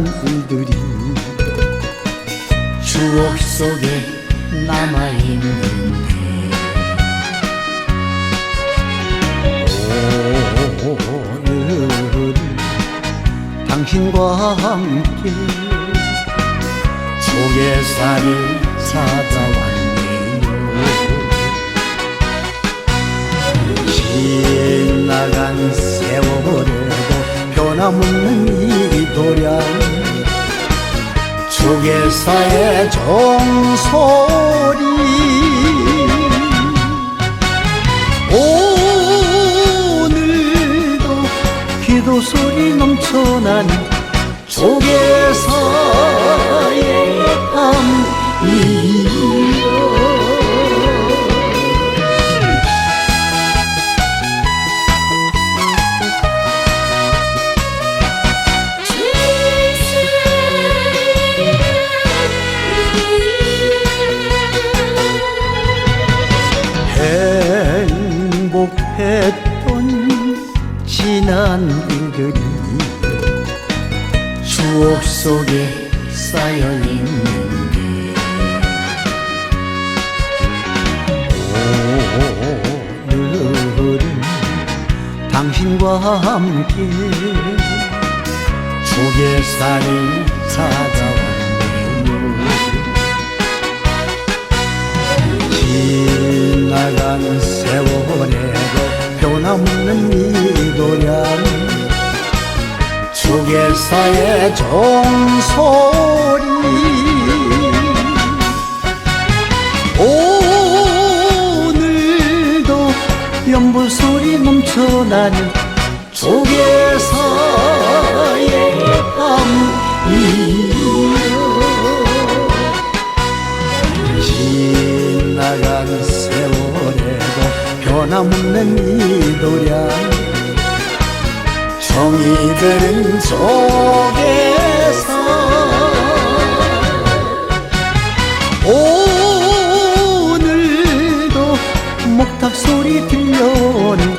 얼굴들이 추억 속에 남아있는데. 오늘은 당신과 함께 조개살을 찾아왔네요. 지나간 세월에도 변함없는 일 조개사의 종소리. 오늘도 기도 소리 넘쳐나는 조개사의 밤 지난 일들이 추억 속에 쌓여 있는데. 오늘은 당신과 함께 조개살을 찾아왔네요. 지나간 세월에도 변함없는 조개사의 종소리. 오늘도 연불소리 넘쳐나는 조개사의 밤이여. 지나간 세월에도 변함없는 이 도량 정이 들은 속에서 오늘도 목탁 소리 들